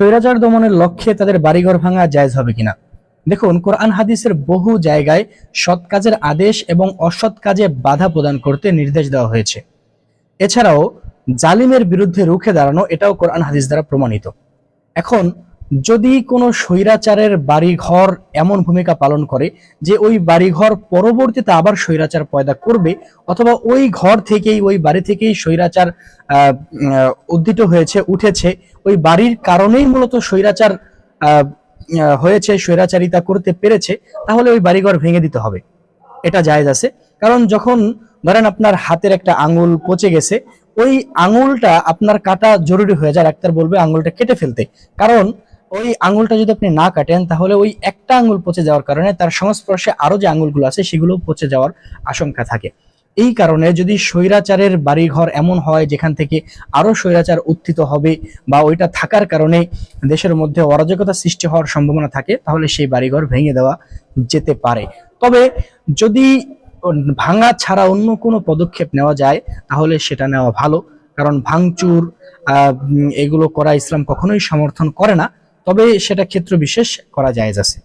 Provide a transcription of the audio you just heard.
স্বৈরাচার দমনের লক্ষ্যে তাদের বাড়িঘর ভাঙা জায়জ হবে কিনা? দেখুন, কোরআন হাদিসের বহু জায়গায় সৎ কাজের আদেশ এবং অসৎ কাজে বাধা প্রদান করতে নির্দেশ দেওয়া হয়েছে। এছাড়াও জালিমের বিরুদ্ধে রুখে দাঁড়ানো এটাও কোরআন হাদিস দ্বারা প্রমাণিত। এখন যদি কোনো স্বৈরাচারের বাড়িঘর এমন ভূমিকা পালন করে যে ওই বাড়িঘর পরবর্তীতে আবার স্বৈরাচার পয়দা করবে, অথবা ওই ঘর থেকেই, ওই বাড়ি থেকেই স্বৈরাচার উদ্দিত হয়েছে, উঠেছে, ওই বাড়ির কারণেই মূলত স্বৈরাচার হয়েছে, স্বৈরাচারিতা করতে পেরেছে, তাহলে ওই বাড়িঘর ভেঙে দিতে হবে। এটা জায়েজ আছে। কারণ যখন ধরেন আপনার হাতের একটা আঙুল পচে গেছে, ওই আঙুলটা আপনার কাটা জরুরি হয়ে যায়, ডাক্তার বলবে আঙুলটা কেটে ফেলতে। কারণ ওই আঙুলটা যদি আপনি না কাটেন, তাহলে ওই একটা আঙুল পচে যাওয়ার কারণে তার সংস্পর্শে আরও যে আঙুলগুলো আছে সেগুলো পচে যাওয়ার আশঙ্কা থাকে। এই কারণে যদি স্বৈরাচারের বাড়িঘর এমন হয় যেখান থেকে আরও স্বৈরাচার উত্থিত হবে বা ওইটা থাকার কারণে দেশের মধ্যে অরাজকতা সৃষ্টি হওয়ার সম্ভাবনা থাকে, তাহলে সেই বাড়িঘর ভেঙে দেওয়া যেতে পারে। তবে যদি ভাঙা ছাড়া অন্য কোনো পদক্ষেপ নেওয়া যায়, তাহলে সেটা নেওয়া ভালো। কারণ ভাঙচুর এগুলো করা ইসলাম কখনোই সমর্থন করে না। তবে সেটা ক্ষেত্র বিশেষ করা যায় আছে।